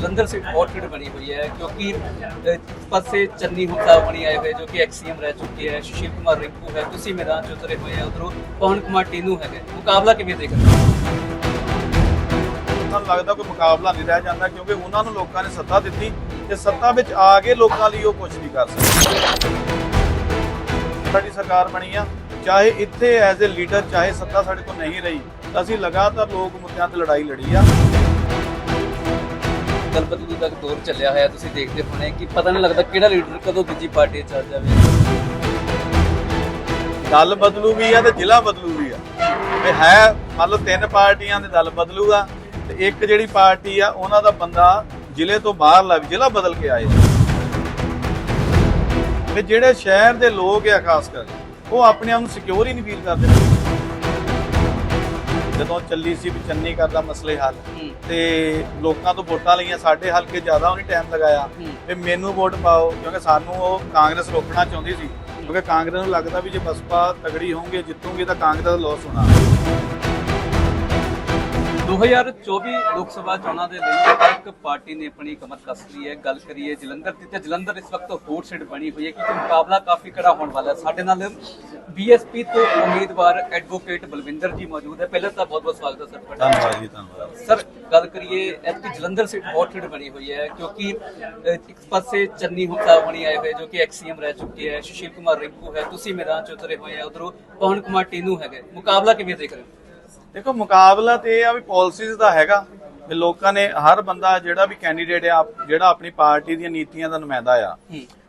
Jalandhar seat ਹੌਟਡ ਬਣੀ ਹੋਈ ਹੈ, ਕਿਉਂਕਿ ਪਾਸੇ ਚੰਨੀ ਹੁਣ ਬਣੀ ਆਏ ਹੋਏ, ਜੋ ਕਿ ਐਕਸੀਐਮ ਰਹਿ ਚੁੱਕੇ ਹੈ, ਸੁਸ਼ੀਲ ਕੁਮਾਰ ਰਿੰਕੂ ਹੈ, ਤੁਸੀਂ ਮੈਦਾਨ 'ਚ ਉਤਰੇ ਹੋਏ ਆ, ਉਧਰੋਂ ਪਵਨ ਕੁਮਾਰ ਟੀਨੂ ਹੈਗੇ। ਮੁਕਾਬਲਾ ਕਿਵੇਂ ਦੇਖ ਹੋ? ਸਾਨੂੰ ਲੱਗਦਾ ਕੋਈ ਮੁਕਾਬਲਾ ਨਹੀਂ ਰਹਿ ਜਾਂਦਾ, ਕਿਉਂਕਿ ਉਹਨਾਂ ਨੂੰ ਲੋਕਾਂ ਨੇ ਸੱਤਾ ਦਿੱਤੀ ਤੇ ਸੱਤਾ ਵਿੱਚ ਆ ਕੇ ਲੋਕਾਂ ਲਈ ਉਹ ਕੁਝ ਨਹੀਂ ਕਰ ਸਕਦੇ। ਸਾਡੀ ਸਰਕਾਰ ਬਣੀ ਆ, ਚਾਹੇ ਇੱਥੇ ਐਜ਼ ਅ ਲੀਡਰ ਚਾਹੇ ਸੱਤਾ ਸਾਡੇ ਕੋਲ ਨਹੀਂ ਰਹੀ, ਅਸੀਂ ਲਗਾਤਾਰ ਲੋਕ ਮੁੱਦਿਆਂ ਤੇ ਲੜਾਈ ਲੜੀ ਆ। ਦਲ ਬਦਲੂ ਦਾ ਦੌਰ ਚੱਲਿਆ ਹੋਇਆ, ਤੁਸੀਂ ਦੇਖਦੇ ਹੋਣੇ ਕਿ ਪਤਾ ਨਹੀਂ ਲੱਗਦਾ ਕਿਹੜਾ ਲੀਡਰ ਕਦੋਂ ਦੂਜੀ ਪਾਰਟੀ 'ਚ ਚੱਲ ਜਾਵੇ। ਦਲ ਬਦਲੂ ਵੀ ਆ ਤੇ ਜ਼ਿਲ੍ਹਾ ਬਦਲੂ ਵੀ ਆ? ਇਹ ਹੈ, ਮੰਨ ਤਿੰਨ ਪਾਰਟੀਆਂ ਦੇ ਦਲ ਬਦਲੂ ਤੇ ਇੱਕ ਜਿਹੜੀ ਪਾਰਟੀ ਆ, ਉਹਨਾਂ ਦਾ ਬੰਦਾ ਜ਼ਿਲ੍ਹੇ ਤੋਂ ਬਾਹਰ ਲੱਗ, ਜ਼ਿਲ੍ਹਾ ਬਦਲ ਕੇ ਆਏ ਤੇ ਜਿਹੜੇ ਸ਼ਹਿਰ ਦੇ ਲੋਕ ਆ ਖਾਸ ਕਰ, ਉਹ ਆਪਣੇ ਆਪ ਨੂੰ ਸਿਕਿਉਰ ਹੀ ਨਹੀਂ ਫੀਲ ਕਰਦੇ। ਜਦੋਂ ਚੱਲੀ ਸੀ ਵੀ ਚੰਨੀ ਕਰਦਾ ਮਸਲੇ ਹੱਲ ਤੇ ਲੋਕਾਂ ਤੋਂ ਵੋਟਾਂ ਲਈਆਂ ਸਾਡੇ ਹਲਕੇ ਜ਼ਿਆਦਾ ਉਹਨੇ ਟਾਈਮ ਲਗਾਇਆ। ਵੀ ਮੈਨੂੰ ਵੋਟ ਪਾਓ ਕਿਉਂਕਿ ਸਾਨੂੰ ਉਹ ਕਾਂਗਰਸ ਰੋਕਣਾ ਚਾਹੁੰਦੀ ਸੀ। ਕਿਉਂਕਿ ਕਾਂਗਰਸ ਨੂੰ ਲੱਗਦਾ ਵੀ ਜੇ ਬਸਪਾ ਤਗੜੀ ਹੋਊਗੀ ਜਿੱਤੂਗੀ ਤਾਂ ਕਾਂਗਰਸ ਦਾ ਲਾਸ ਹੋਣਾ 2024 ਲੋਕ ਸਭਾ ਚੋਣਾਂ ਦੇ ਲਈ ਹਰ ਇੱਕ ਪਾਰਟੀ ਨੇ ਆਪਣੀ ਕਮਰ ਕੱਸ ਲਈ ਹੈ। ਗੱਲ ਕਰੀਏ ਜਲੰਧਰ ਦੀ ਤੇ ਜਲੰਧਰ ਇਸ ਵਕਤ ਹੋਟ ਸੀਟ ਬਣੀ ਹੋਈ ਹੈ ਕਿਉਂਕਿ ਮੁਕਾਬਲਾ ਕਾਫੀ ਕੜਾ ਹੋਣ ਵਾਲਾ ਹੈ। ਸਾਡੇ ਨਾਲ ਬੀਐਸਪੀ ਤੋਂ ਉਮੀਦਵਾਰ ਐਡਵੋਕੇਟ ਬਲਵਿੰਦਰ ਜੀ ਮੌਜੂਦ ਹੈ। ਪਹਿਲਾਂ ਤਾਂ ਬਹੁਤ ਬਹੁਤ ਸਵਾਗਤ ਹੈ ਸਰ ਤੁਹਾਡਾ। ਧੰਨਵਾਦ ਜੀ ਧੰਨਵਾਦ। ਸਰ ਗੱਲ ਕਰੀਏ ਐਤਕੀ ਜਲੰਧਰ ਸੀਟ ਸੀਟ ਬਣੀ ਹੋਈ ਹੈ ਕਿਉਂਕਿ ਇੱਕ ਪਾਸੇ ਚੰਨੀ ਸਾਹਿਬ ਬਣੀ ਆਏ ਹੋਏ ਜੋ ਕਿ ਐਕਸੀਐਮ ਰਹਿ ਚੁੱਕੇ ਹੈ ਸੁਸ਼ੀਲ ਕੁਮਾਰ ਰਿੰਕੂ ਹੈ ਤੁਸੀਂ ਮੈਦਾਨ 'ਚ ਉਤਰੇ ਹੋਏ ਆ ਉਧਰੋਂ ਪਵਨ ਕੁਮਾਰ ਟੀਨੂ ਹੈਗੇ। ਮੁਕਾਬਲਾ ਕਿਵੇਂ ਦੇਖ ਰਹੇ ਦੇਖੋ ਮੁਕਾਬਲਾ ਤੇ ਆ ਵੀ ਪਾਲਿਸੀਜ਼ ਦਾ ਹੈਗਾ ਵੀ ਲੋਕਾਂ ਨੇ ਹਰ ਬੰਦਾ ਜਿਹੜਾ ਵੀ ਕੈਂਡੀਡੇਟ ਆ ਜਿਹੜਾ ਆਪਣੀ ਪਾਰਟੀ ਦੀਆਂ ਨੀਤੀਆਂ ਦਾ ਨੁਮਾਇੰਦਾ ਆ।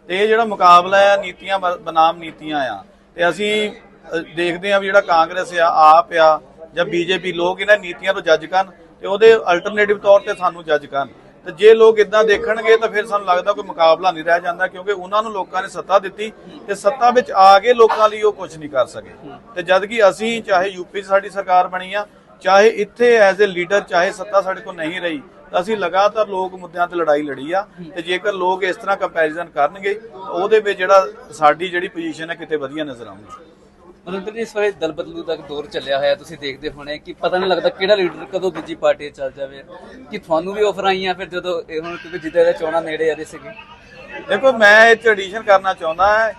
ਤੇ ਇਹ ਜਿਹੜਾ ਮੁਕਾਬਲਾ ਆ ਨੀਤੀਆਂ ਬਨਾਮ ਨੀਤੀਆਂ ਆ ਤੇ ਅਸੀਂ ਦੇਖਦੇ ਆ ਵੀ ਜਿਹੜਾ ਕਾਂਗਰਸ ਆ, ਆਪ ਆ ਜਾਂ ਬੀਜੇਪੀ, ਲੋਕ ਇਹਨਾਂ ਨੀਤੀਆਂ ਤੋਂ ਜੱਜ ਕਰਨ ਤੇ ਉਹਦੇ ਅਲਟਰਨੇਟਿਵ ਤੌਰ ਤੇ ਸਾਨੂੰ ਜੱਜ ਕਰਨ। ਤੇ ਜੇ ਲੋਕ ਇਦਾਂ ਦੇਖਣਗੇ ਤਾਂ ਫਿਰ ਸਾਨੂੰ ਲੱਗਦਾ ਕੋਈ ਮੁਕਾਬਲਾ ਨਹੀਂ ਰਹਿ ਜਾਂਦਾ ਕਿਉਂਕਿ ਉਹਨਾਂ ਨੂੰ ਲੋਕਾਂ ਨੇ ਸੱਤਾ ਦਿੱਤੀ ਤੇ ਸੱਤਾ ਵਿੱਚ ਆ ਕੇ ਲੋਕਾਂ ਲਈ ਉਹ ਕੁਝ ਨਹੀਂ ਕਰ ਸਕੇ। ਤੇ ਜਦ ਕਿ ਅਸੀਂ ਚਾਹੇ ਯੂਪੀ 'ਚ ਸਾਡੀ ਸਰਕਾਰ ਬਣੀ ਆ, ਚਾਹੇ ਇੱਥੇ ਐਜ਼ ਅ ਲੀਡਰ ਚਾਹੇ ਸੱਤਾ ਸਾਡੇ ਕੋਲ ਨਹੀਂ ਰਹੀ ਅਸੀਂ ਲਗਾਤਾਰ ਲੋਕ ਮੁੱਦਿਆਂ ਤੇ ਲੜਾਈ ਲੜੀ ਆ ਤੇ ਜੇਕਰ ਲੋਕ ਇਸ ਤਰ੍ਹਾਂ ਕੰਪੈਰੀਜ਼ਨ ਕਰਨਗੇ ਤਾਂ ਉਹਦੇ ਵਿੱਚ ਜਿਹੜਾ ਸਾਡੀ ਜਿਹੜੀ ਪੋਜੀਸ਼ਨ ਹੈ ਕਿਤੇ ਵਧੀਆ ਨਜ਼ਰ ਆਉਂਦੀ ਮਨਿੰਦਰ ਜੀ ਇਸ ਵੇਲੇ ਦਲ ਬਦਲੂ ਦਾ ਦੌਰ ਚੱਲਿਆ ਹੋਇਆ ਤੁਸੀਂ ਦੇਖਦੇ ਹੋਣੇ ਕਿ ਪਤਾ ਨਹੀਂ ਲੱਗਦਾ ਕਿਹੜਾ ਲੀਡਰ ਕਦੋਂ ਦੂਜੀ ਪਾਰਟੀ 'ਚ ਚੱਲ ਜਾਵੇ ਕਿ ਤੁਹਾਨੂੰ ਵੀ ਆਫਰ ਆਈਆਂ ਫਿਰ ਜਦੋਂ ਇਹ ਹੁਣ ਕਿਉਂਕਿ ਜਿੱਦਾਂ ਦੇ ਚੋਣਾਂ ਨੇੜੇ ਆ ਰਹੇ ਸੀਗੇ। ਦੇਖੋ ਮੈਂ ਇਹ 'ਚ ਐਡੀਸ਼ਨ ਕਰਨਾ ਚਾਹੁੰਦਾ ਹਾਂ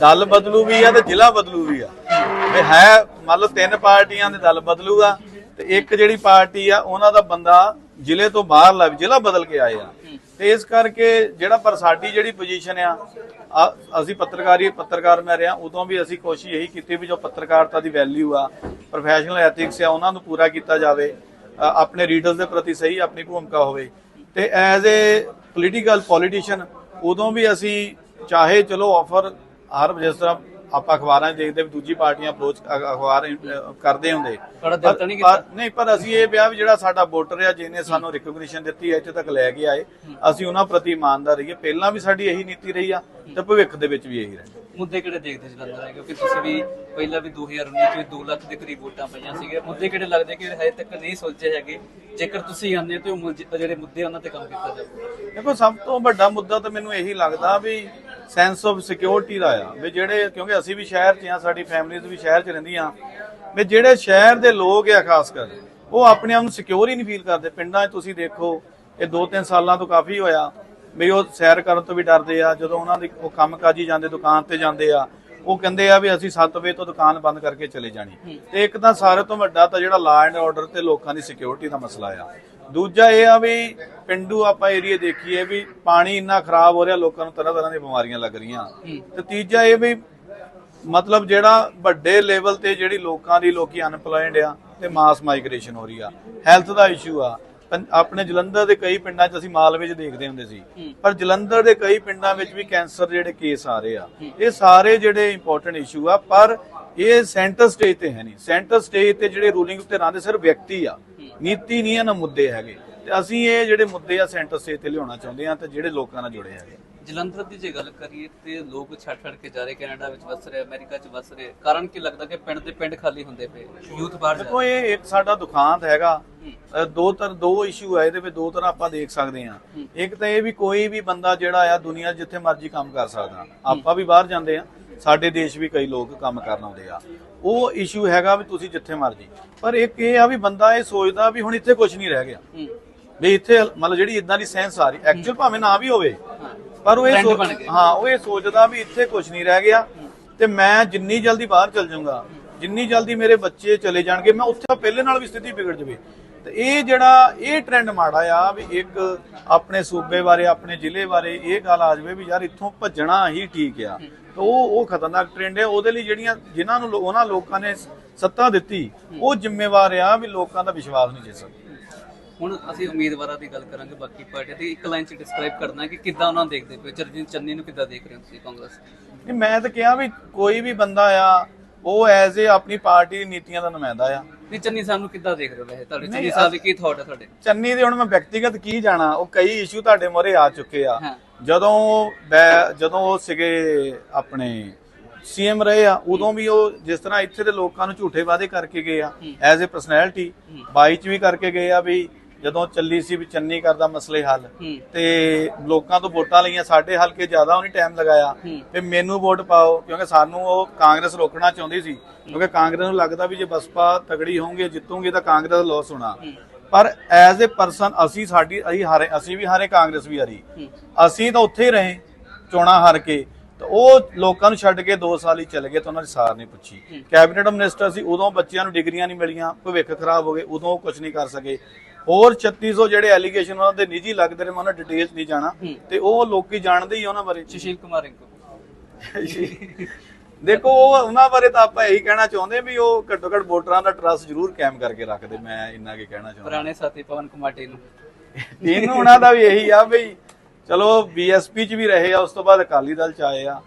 ਦਲ ਬਦਲੂ ਵੀ ਆ ਤੇ ਜ਼ਿਲ੍ਹਾ ਬਦਲੂ ਵੀ ਆ। ਇਹ ਹੈ ਮੰਨ ਲਓ ਤਿੰਨ ਪਾਰਟੀਆਂ ਦੇ ਦਲ ਬਦਲੂ ਆ ਤੇ ਇੱਕ ਜਿਹੜੀ ਪਾਰਟੀ ਆ, ਉਹਨਾਂ ਦਾ ਬੰਦਾ ਜ਼ਿਲ੍ਹੇ ਤੋਂ ਬਾਹਰ ਲੱਗ, ਜ਼ਿਲ੍ਹਾ ਬਦਲ ਕੇ ਆਏ ਆ। ਤੇ ਇਸ ਕਰਕੇ ਜਿਹੜਾ ਪਰ ਸਾਡੀ ਜਿਹੜੀ ਪੋਜੀਸ਼ਨ ਆ ਅਸੀਂ ਪੱਤਰਕਾਰੀ, ਪੱਤਰਕਾਰ ਮੈਂ ਰਿਹਾ, ਉਦੋਂ ਵੀ ਅਸੀਂ ਕੋਸ਼ਿਸ਼ ਇਹੀ ਕੀਤੀ ਵੀ ਜੋ ਪੱਤਰਕਾਰਤਾ ਦੀ ਵੈਲਿਊ ਆ ਪ੍ਰੋਫੈਸ਼ਨਲ ਐਥਿਕਸ ਆ, ਉਹਨਾਂ ਨੂੰ ਪੂਰਾ ਕੀਤਾ ਜਾਵੇ ਆਪਣੇ ਰੀਡਰਸ ਦੇ ਪ੍ਰਤੀ ਸਹੀ ਆਪਣੀ ਭੂਮਿਕਾ ਹੋਵੇ। ਤੇ ਐਜ਼ ਏ ਪੋਲੀਟੀਕਲ ਪੋਲੀਟੀਸ਼ੀਅਨ ਉਦੋਂ ਵੀ ਅਸੀਂ ਚਾਹੇ ਚਲੋ ਆਫਰ ਹਰ ਜਿਸ ਤਰ੍ਹਾਂ ਆਪਾਂ ਅਖਬਾਰਾਂ 'ਚ ਦੇਖਦੇ ਵੀ ਦੂਜੀ ਪਾਰਟੀਆਂ ਅਪਰੋਚ ਅਖਬਾਰ ਕਰਦੇ ਹੁੰਦੇ। ਤੁਹਾਡਾ ਦਿਲ ਤਾਂ ਨਹੀਂ ਪਰ- ਕੀਤਾ? ਨਹੀਂ ਪਰ ਅਸੀਂ ਇਹ ਵਿਆਹ ਵੀ ਜਿਹੜਾ ਸਾਡਾ ਵੋਟਰ ਆ ਜਿਹਨੇ ਸਾਨੂੰ ਰਿਕਗਨੀਸ਼ਨ ਦਿੱਤੀ ਹੈ ਇੱਥੇ ਤੱਕ ਲੈ ਕੇ ਆਏ। ਅਸੀਂ ਉਹਨਾਂ ਪ੍ਰਤੀ ਇਮਾਨਦਾਰ ਰਹੀਏ। ਪਹਿਲਾਂ ਵੀ ਸਾਡੀ ਇਹੀ ਨੀਤੀ ਰਹੀ ਆ ਤੇ ਭਵਿੱਖ ਦੇ ਵਿੱਚ ਵੀ ਇਹੀ ਰਹੇ ਮੁੱਦੇ ਕਿਹੜੇ ਦੇਖਦੇ ਜਲੰਧਰ ਹੈ ਕਿਉਂਕਿ ਤੁਸੀਂ ਵੀ ਪਹਿਲਾਂ ਵੀ 2019 ਚ 2 ਲੱਖ ਦੇ ਕਰੀਬ ਵੋਟਾਂ ਪਈਆਂ ਸੀਗੇ ਮੁੱਦੇ ਕਿਹੜੇ ਲੱਗਦੇ ਕਿ ਹਜੇ ਤੱਕ ਨਹੀਂ ਸੁਲਝੇ ਹੈਗੇ? ਜੇਕਰ ਤੁਸੀਂ ਆਉਂਦੇ ਹੋ ਤੇ ਜਿਹੜੇ ਮੁੱਦੇ ਉਹਨਾਂ ਤੇ ਕੰਮ ਕੀਤਾ ਜਾਵੇ ਦੇਖੋ ਸਭ ਤੋਂ ਵੱਡਾ ਮੁੱਦਾ ਤਾਂ ਮੈਨੂੰ ਇਹੀ ਲੱਗਦਾ ਵੀ ਸੈਂਸ ਆਫ ਸਿਕਿਉਰਿਟੀ ਦਾ ਆ। ਵੀ ਜਿਹੜੇ, ਕਿਉਂਕਿ ਅਸੀਂ ਵੀ ਸ਼ਹਿਰ 'ਚ ਆ, ਸਾਡੀ ਫੈਮਿਲੀਜ਼ ਵੀ ਸ਼ਹਿਰ 'ਚ ਰਹਿੰਦੀਆਂ। ਵੀ ਜਿਹੜੇ ਸ਼ਹਿਰ ਦੇ ਲੋਕ ਆ ਖਾਸ ਕਰ ਉਹ ਆਪਣੇ ਆਪ ਨੂੰ ਸਿਕਿਉਰ ਹੀ ਨਹੀਂ ਫੀਲ ਕਰਦੇ। ਪਿੰਡਾਂ 'ਚ ਤੁਸੀਂ ਦੇਖੋ, ਇਹ 2-3 ਸਾਲਾਂ ਤੋਂ ਕਾਫੀ ਹੋਇਆ। ਵੀ ਉਹ ਸੈਰ ਕਰਨ ਤੋਂ ਵੀ ਡਰਦੇ ਆ, ਜਦੋਂ ਉਹਨਾਂ ਦੀ ਉਹ ਕੰਮ ਕਾਜੀ ਜਾਂਦੇ, ਦੁਕਾਨ ਤੇ ਜਾਂਦੇ ਆ, ਉਹ ਕਹਿੰਦੇ ਆ ਵੀ ਅਸੀਂ 7 ਵਜੇ ਤੋਂ ਦੁਕਾਨ ਬੰਦ ਕਰਕੇ ਚਲੇ ਜਾਣੀ। ਤੇ ਇੱਕ ਤਾਂ ਸਾਰੇ ਤੋਂ ਵੱਡਾ ਤਾਂ ਜਿਹੜਾ ਲਾ ਐਂਡ ਆਰਡਰ ਤੇ ਲੋਕਾਂ ਦੀ ਸਿਕਿਉਰਿਟੀ ਦਾ ਮਸਲਾ ਆ। ਦੂਜਾ ਇਹ ਆ ਵੀ ਪਿੰਡੂ ਆਪਾਂ ਏਰੀਆ ਦੇਖੀਏ ਵੀ ਪਾਣੀ ਇੰਨਾ ਖਰਾਬ ਹੋ ਰਿਹਾ ਲੋਕਾਂ ਨੂੰ ਤਰ੍ਹਾਂ ਤਰ੍ਹਾਂ ਦੀਆਂ ਬਿਮਾਰੀਆਂ ਲੱਗ ਰਹੀਆਂ। ਤੇ ਤੀਜਾ ਇਹ ਵੀ ਮਤਲਬ ਜਿਹੜਾ ਵੱਡੇ ਲੈਵਲ ਤੇ ਜਿਹੜੀ ਲੋਕਾਂ ਦੀ ਲੋਕੀ ਅਨਪਲਾਇਡ ਆ ਤੇ ਮਾਸ ਮਾਈਗ੍ਰੇਸ਼ਨ ਹੋ ਰਹੀ ਆ। ਹੈਲਥ ਦਾ ਇਸ਼ੂ ਆ। ਆਪਣੇ ਜਲੰਧਰ ਦੇ ਕਈ ਪਿੰਡਾਂ 'ਚ ਅਸੀਂ ਮਾਲਵੇ 'ਚ ਦੇਖਦੇ ਹੁੰਦੇ ਸੀ। ਪਰ ਜਲੰਧਰ ਦੇ ਕਈ ਪਿੰਡਾਂ ਵਿੱਚ ਵੀ ਕੈਂਸਰ ਜਿਹੜੇ ਕੇਸ ਆ ਰਹੇ ਆ। ਇਹ ਸਾਰੇ ਜਿਹੜੇ ਇੰਪੋਰਟੈਂਟ ਇਸ਼ੂ ਆ ਪਰ ਇਹ ਸੈਂਟਰ ਸਟੇਜ ਤੇ ਹੈ ਨਹੀਂ। ਸੈਂਟਰ ਸਟੇਜ ਤੇ ਜਿਹੜੇ ਰੂਲਿੰਗ ਉੱਤੇ ਰਹਿੰਦੇ ਸਿਰਫ ਵਿਅਕਤੀ ਆ। ਨੀਤੀ ਨਹੀਂ ਆ ਨਾ ਮੁੱਦੇ ਹੈਗੇ। ਤੇ ਅਸੀਂ ਇਹ ਜਿਹੜੇ ਮੁੱਦੇ ਆ ਸੈਂਟਰ ਸਟੇਜ ਤੇ ਲਿਆਉਣਾ ਚਾਹੁੰਦੇ ਆ ਤੇ ਜਿਹੜੇ ਲੋਕਾਂ ਨਾਲ ਜੁੜੇ ਹੈਗੇ। ਜਲੰਧਰ ਦੀ ਜੇ ਗੱਲ ਕਰੀਏ ਤੇ ਲੋਕ ਛੱਡ ਛੱਡ ਕੇ ਜਾ ਰਹੇ ਕੈਨੇਡਾ ਵਿੱਚ ਵਸ ਰਹੇ ਅਮਰੀਕਾ 'ਚ ਵਸ ਰਹੇ। ਕਾਰਨ ਕੀ ਲੱਗਦਾ ਕਿ ਪਿੰਡ ਦੇ ਪਿੰਡ ਖਾਲੀ ਹੁੰਦੇ ਪਏ ਯੂਥ ਬਾਹਰ ਜਾ ਦੇਖੋ ਇਹ ਇੱਕ ਸਾਡਾ ਦੁਖਾਂਤ ਹੈਗਾ। ਦੋ ਤਰ ਦੋ ਇਸ਼ੂ ਆ ਇਹਦੇ ਵਿੱਚ ਦੋ ਤਰ੍ਹਾਂ ਆਪਾਂ ਦੇਖ ਸਕਦੇ ਆ ਇੱਕ ਤਾਂ ਇਹ ਵੀ ਕੋਈ ਵੀ ਬੰਦਾ ਜਿਹੜਾ ਆ ਦੁਨੀਆ ਜਿੱਥੇ ਮਰਜ਼ੀ ਕੰਮ ਕਰ ਸਕਦਾ। ਆਪਾਂ ਵੀ ਬਾਹਰ ਜਾਂਦੇ ਆ ਸਾਡੇ ਦੇਸ਼ ਵੀ ਕਈ ਲੋਕ ਕੰਮ ਕਰਨ ਆਉਂਦੇ ਆ। ਉਹ ਇਸ਼ੂ ਹੈਗਾ ਵੀ ਤੁਸੀਂ ਜਿੱਥੇ ਮਰਜ਼ੀ। ਪਰ ਇੱਕ ਇਹ ਆ ਵੀ ਬੰਦਾ ਇਹ ਸੋਚਦਾ ਵੀ ਹੁਣ ਇੱਥੇ ਕੁਝ ਨਹੀਂ ਰਹਿ ਗਿਆ। ਵੀ ਇੱਥੇ ਮਤਲਬ ਜਿਹੜੀ ਇਦਾਂ ਦੀ ਸੈਂਸ ਆ ਰਹੀ ਐਕਚੁਅਲ ਭਾਵੇਂ ਨਾ ਵੀ ਹੋਵੇ। ਪਰ ਉਹ ਇਹ। ਹਾਂ ਉਹ ਇਹ ਸੋਚਦਾ ਵੀ ਇੱਥੇ ਕੁਝ ਨਹੀਂ ਰਹਿ ਗਿਆ। ਤੇ ਮੈਂ ਜਿੰਨੀ ਜਲਦੀ ਬਾਹਰ ਚਲ ਜਾਊਂਗਾ ਜਿੰਨੀ ਜਲਦੀ ਮੇਰੇ ਬੱਚੇ ਚਲੇ ਜਾਣਗੇ ਮੈਂ ਉੱਥੇ ਪਹਿਲੇ ਨਾਲ ਵੀ ਸਥਿਤੀ ਵਿਗੜ ਜਾਵੇ। ਤੇ ਇਹ ਜਿਹੜਾ ਇਹ ਟ੍ਰੈਂਡ ਮਾੜਾ ਆ ਵੀ ਇੱਕ ਆਪਣੇ ਸੂਬੇ ਬਾਰੇ ਆਪਣੇ ਜ਼ਿਲ੍ਹੇ ਬਾਰੇ ਇਹ ਗੱਲ ਆ ਜਾਵੇ ਵੀ ਯਾਰ ਇੱਥੋਂ ਭੱਜਣਾ ਹੀ ਠੀਕ ਆ। ਉਹ ਉਹ ਖਤਰਨਾਕ ਟ੍ਰੈਂਡ ਹੈ। ਉਹਦੇ ਲਈ ਜਿਹੜੀਆਂ ਜਿਨ੍ਹਾਂ ਨੂੰ ਲੋ- ਉਹਨਾਂ ਲੋਕਾਂ ਨੇ ਸੱਤਾ ਦਿੱਤੀ ਉਹ ਜ਼ਿੰਮੇਵਾਰ ਆ ਵੀ ਲੋਕਾਂ ਦਾ ਵਿਸ਼ਵਾਸ ਨਹੀਂ ਜਿੱਤ ਸਕਦੇ। ਹੁਣ ਅਸੀਂ ਉਮੀਦਵਾਰਾਂ ਦੀ ਗੱਲ ਕਰਾਂਗੇ ਬਾਕੀ ਪਾਰਟੀਆਂ ਦੀ ਇੱਕ ਲਾਈਨ 'ਚ ਡਿਸਕ੍ਰਾਈਬ ਕਰਨਾ ਕਿ ਕਿੱਦਾਂ ਉਹਨਾਂ ਨੂੰ ਦੇਖਦੇ ਪਏ ਚਰਜੀਤ ਚੰਨੀ ਨੂੰ ਕਿੱਦਾਂ ਦੇਖ ਰਹੇ ਹੋ ਤੁਸੀਂ ਕਾਂਗਰਸ? ਨਹੀਂ ਮੈਂ ਤਾਂ ਕਿਹਾ ਵੀ ਕੋਈ ਵੀ ਬੰਦਾ ਆ ਉਹ ਐਜ਼ ਏ ਆਪਣੀ ਪਾਰਟੀ ਦੀ ਨੀਤੀਆਂ ਦਾ ਨੁਮਾਇੰਦਾ ਆ। ਨਹੀਂ ਚੰਨੀ ਸਾਹਿਬ ਨੂੰ ਕਿੱਦਾਂ ਦੇਖ ਰਹੇ ਹੋ ਵੈਸੇ? ਤੁਹਾਡੇ ਚੰਨੀ ਸਾਹਿਬ ਦੇ ਕੀ ਥਾਟ ਹੈ ਤੁਹਾਡੇ? ਚੰਨੀ ਦੇ ਹੁਣ ਮੈਂ ਵਿਅਕਤੀਗਤ ਕੀ ਜਾਣਾ ਉਹ ਕਈ ਇਸ਼ੂ ਤੁਹਾਡੇ ਮੋਰੇ ਆ ਚੁੱਕੇ ਆ। ਹਾਂ। ਜਦੋਂ ਜਦੋਂ ਉਹ ਸੀਗੇ ਆਪਣੇ ਸੀਐਮ ਰਹੇ ਆ ਉਦੋਂ ਵੀ ਉਹ ਜਿਸ ਤਰ੍ਹਾਂ ਇੱਥੇ ਦੇ ਲੋਕਾਂ ਨੂੰ ਝੂਠੇ ਵਾਅਦੇ ਕਰਕੇ ਗਏ ਆ ਐਜ਼ ਏ ਪਰਸਨੈਲਿਟੀ ਬਾਈ ਚ ਵੀ ਕਰਕੇ ਗਏ ਆ ਵੀ ਜਦੋਂ ਚੱਲੀ ਸੀ ਵੀ ਚੰਨੀ ਕਰਦਾ ਮਸਲੇ ਹੱਲ ਤੇ ਲੋਕਾਂ ਤੋਂ ਵੋਟਾਂ ਲਈਆਂ ਸਾਡੇ ਹਲਕੇ ਜ਼ਿਆਦਾ ਉਹਨੇ ਟਾਈਮ ਲਗਾਇਆ। ਤੇ ਮੈਨੂੰ ਵੋਟ ਪਾਓ ਕਿਉਂਕਿ ਸਾਨੂੰ ਉਹ ਕਾਂਗਰਸ ਰੋਕਣਾ ਚਾਹੁੰਦੀ ਸੀ। ਕਿਉਂਕਿ ਕਾਂਗਰਸ ਨੂੰ ਲੱਗਦਾ ਵੀ ਜੇ ਬਸਪਾ ਤਗੜੀ ਹੋਊਗੀ ਜਿੱਤੂਗੀ ਤਾਂ ਕਾਂਗਰਸ ਦਾ ਲੋਸ ਹੋਣਾ। ਪਰ ਐਜ਼ ਅ ਪਰਸਨ ਅਸੀਂ ਸਾਡੀ ਅਸੀਂ ਹਾਰੇ ਅਸੀਂ ਵੀ ਹਾਰੇ ਕਾਂਗਰਸ ਵੀ ਹਾਰੀ। ਅਸੀਂ ਤਾਂ ਉੱਥੇ ਹੀ ਰਹੇ ਚੋਣਾਂ ਹਾਰ ਕੇ। ਤੇ ਉਹ ਲੋਕਾਂ ਨੂੰ ਛੱਡ ਕੇ 2 ਸਾਲ ਹੀ ਚਲੇ ਗਏ ਤਾਂ ਉਹਨਾਂ ਦੀ ਸਾਰ ਨਹੀਂ ਪੁੱਛੀ। ਕੈਬਨਿਟ ਮਿਨਿਸਟਰ ਸੀ ਉਦੋਂ ਬੱਚਿਆਂ ਨੂੰ ਡਿਗਰੀਆਂ ਨਹੀਂ ਮਿਲੀਆਂ ਭਵਿੱਖ ਖਰਾਬ ਹੋ ਗਏ ਉਦੋਂ ਕੁਝ ਨਹੀਂ ਕਰ ਸਕੇ। ਹੋਰ 3600 ਜਿਹੜੇ ਐਲੀਗੇਸ਼ਨ ਉਹਨਾਂ ਦੇ ਨਿੱਜੀ ਲੱਗਦੇ ਨੇ ਮੈਂ ਉਹਨਾਂ ਡਿਟੇਲਸ ਨਹੀਂ ਜਾਣਾ। ਤੇ ਉਹ ਲੋਕੀ ਜਾਣਦੇ ਹੀ ਉਹਨਾਂ ਬਾਰੇ। ਸੁਸ਼ੀਲ ਕੁਮਾਰ ਰਿੰਕੂ। ਦੇਖੋ ਉਹ ਉਹਨਾਂ ਬਾਰੇ ਤਾਂ ਆਪਾਂ ਇਹੀ ਕਹਿਣਾ ਚਾਹੁੰਦੇ ਵੀ ਉਹ ਘੱਟੋ ਘੱਟ ਵੋਟਰਾਂ ਦਾ ਟਰਸਟ ਜ਼ਰੂਰ ਕਾਇਮ ਕਰਕੇ ਰੱਖਦੇ ਮੈਂ ਇੰਨਾ ਕੀ ਕਹਿਣਾ ਚਾਹੁੰਦਾ। ਪੁਰਾਣੇ ਸਾਥੀ ਪਵਨ ਕੁਮਾਰ ਢਿੱਲੋਂ। ਇਹਨੂੰ ਉਹਨਾਂ ਦਾ ਵੀ ਇਹੀ ਆ ਬਈ ਚਲੋ ਬੀਐਸਪੀ ਚ ਵੀ ਰਹੇ ਆ ਉਸ ਤੋਂ ਬਾਅਦ ਅਕਾਲੀ ਦਲ ਚ ਆਏ ਆ।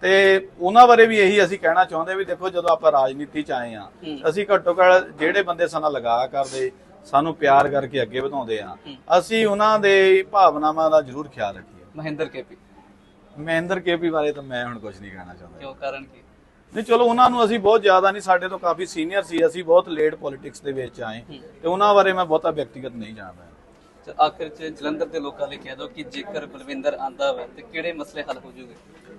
ਤੇ ਉਹਨਾਂ ਬਾਰੇ ਵੀ ਇਹੀ ਅਸੀਂ ਕਹਿਣਾ ਚਾਹੁੰਦੇ ਵੀ ਦੇਖੋ ਜਦੋਂ ਆਪਾਂ ਰਾਜਨੀਤੀ ਚ ਆਏ ਆ। ਅਸੀਂ ਘੱਟੋ ਘੱਟ ਜਿਹੜੇ ਬੰਦੇ ਸਾਨੂੰ ਲਗਾ ਕਰਦੇ ਸਾਨੂੰ ਪਿਆਰ ਕਰਕੇ ਅੱਗੇ ਵਧਾਉਂਦੇ ਆ ਅਸੀਂ ਉਹਨਾਂ ਦੇ ਭਾਵਨਾਵਾਂ ਦਾ ਜ਼ਰੂਰ ਖਿਆਲ ਰੱਖੀਏ। ਮਹਿੰਦਰ ਕੇਪੀ। ਮਹਿੰਦਰ ਕੇਪੀ ਬਾਰੇ ਤਾਂ ਮੈਂ ਹੁਣ ਕੁਝ ਨਹੀਂ ਕਹਿਣਾ ਚਾਹੁੰਦਾ। ਕਿਉਂ? ਕਾਰਨ ਕੀ? ਨਹੀਂ ਚਲੋ ਉਹਨਾਂ ਨੂੰ ਅਸੀਂ ਬਹੁਤ ਜ਼ਿਆਦਾ ਨਹੀਂ ਸਾਡੇ ਤੋਂ ਕਾਫੀ ਸੀਨੀਅਰ ਸੀ ਅਸੀਂ ਬਹੁਤ ਲੇਟ ਪੋਲਿਟਿਕਸ ਦੇ ਵਿੱਚ ਆਏ। ਤੇ ਉਹਨਾਂ ਬਾਰੇ ਮੈਂ ਬਹੁਤਾ ਵਿਅਕਤੀਗਤ ਨਹੀਂ ਜਾਣਦਾ। ਤੇ ਆਖਿਰ ਚ ਜਲੰਧਰ ਦੇ ਲੋਕਾਂ ਲਈ ਕਹਿ ਦਿਓ ਕਿ ਜੇਕਰ ਬਲਵਿੰਦਰ ਆਂਦਾ ਵਾ ਤੇ ਕਿਹੜੇ ਮਸਲੇ ਹੱਲ ਹੋ ਜੂਗੇ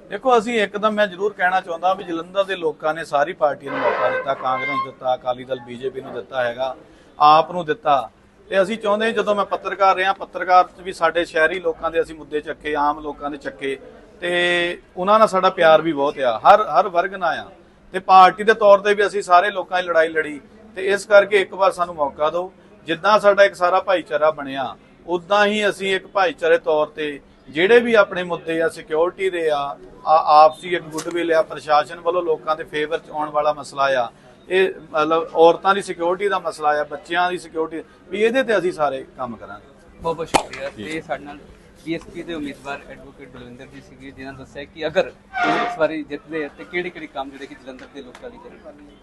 ਦੇਖੋ ਅਸੀਂ ਇੱਕਦਮ ਮੈਂ ਜ਼ਰੂਰ ਕਹਿਣਾ ਚਾਹੁੰਦਾ ਵੀ ਜਲੰਧਰ ਦੇ ਲੋਕਾਂ ਨੇ ਸਾਰੀ ਪਾਰਟੀਆਂ ਨੂੰ ਮੌਕਾ ਦਿੱਤਾ ਕਾਂਗਰਸ ਨੂੰ ਦਿੱਤਾ ਅਕਾਲੀ ਦਲ ਬੀਜੇਪੀ ਨੂੰ ਦਿੱਤਾ ਹੈਗਾ ਆਪ ਨੂੰ ਦਿੱਤਾ। ਤੇ ਅਸੀਂ ਚਾਹੁੰਦੇ ਜਦੋਂ ਮੈਂ ਪੱਤਰਕਾਰ ਰਿਹਾ ਪੱਤਰਕਾਰ ਚ ਵੀ ਸਾਡੇ ਸ਼ਹਿਰੀ ਲੋਕਾਂ ਦੇ ਅਸੀਂ ਮੁੱਦੇ ਚੱਕੇ ਆਮ ਲੋਕਾਂ ਦੇ ਚੱਕੇ ਤੇ ਉਹਨਾਂ ਨਾਲ ਸਾਡਾ ਪਿਆਰ ਵੀ ਬਹੁਤ ਆ। ਹਰ ਹਰ ਵਰਗ ਨਾਲ ਆ। ਤੇ ਪਾਰਟੀ ਦੇ ਤੌਰ ਤੇ ਵੀ ਅਸੀਂ ਸਾਰੇ ਲੋਕਾਂ ਦੀ ਲੜਾਈ ਲੜੀ। ਤੇ ਇਸ ਕਰਕੇ ਇੱਕ ਵਾਰ ਸਾਨੂੰ ਮੌਕਾ ਦਿਓ। ਜਿੱਦਾਂ ਸਾਡਾ ਇੱਕ ਸਾਰਾ ਭਾਈਚਾਰਾ ਬਣਿਆ ਉਦਾਂ ਹੀ ਅਸੀਂ ਇੱਕ ਭਾਈਚਾਰੇ ਤੌਰ ਤੇ ਜਿਹੜੇ ਵੀ ਆਪਣੇ ਮੁੱਦੇ ਆ ਸਿਕਿਉਰਿਟੀ ਦੇ ਆ ਆ- ਆਪਸੀ ਇੱਕ ਗੁੱਡਵਿਲ ਆ ਪ੍ਰਸ਼ਾਸਨ ਵੱਲੋਂ ਲੋਕਾਂ ਦੇ ਫੇਵਰ ਚ ਆਉਣ ਵਾਲਾ ਮਸਲਾ ਆ। ਇਹ ਮਤਲਬ ਔਰਤਾਂ ਦੀ ਸਿਕਿਉਰਿਟੀ ਦਾ ਮਸਲਾ ਆ ਬੱਚਿਆਂ ਦੀ ਸਿਕਿਉਰਿਟੀ ਵੀ ਇਹਦੇ ਤੇ ਅਸੀਂ ਸਾਰੇ ਕੰਮ ਕਰਾਂਗੇ। ਬਹੁਤ ਬਹੁਤ ਸ਼ੁਕਰੀਆ ਤੇ ਸਾਡੇ ਨਾਲ ਬੀਐਸਪੀ ਦੇ ਉਮੀਦਵਾਰ ਐਡਵੋਕੇਟ ਬਲਵਿੰਦਰ ਜੀ ਸੀਗੇ, ਜਿਨ੍ਹਾਂ ਦੱਸਿਆ ਕਿ ਅਗਰ ਉਹ ਇਸ ਵਾਰੀ ਜਿੱਤਦੇ ਆ, ਤੇ ਕਿਹੜੇ ਕਿਹੜੇ ਕੰਮ ਜਿਹੜੇ ਕਿ ਜਲੰਧਰ ਦੇ ਲੋਕਾਂ ਲਈ ਕਰਨਗੇ?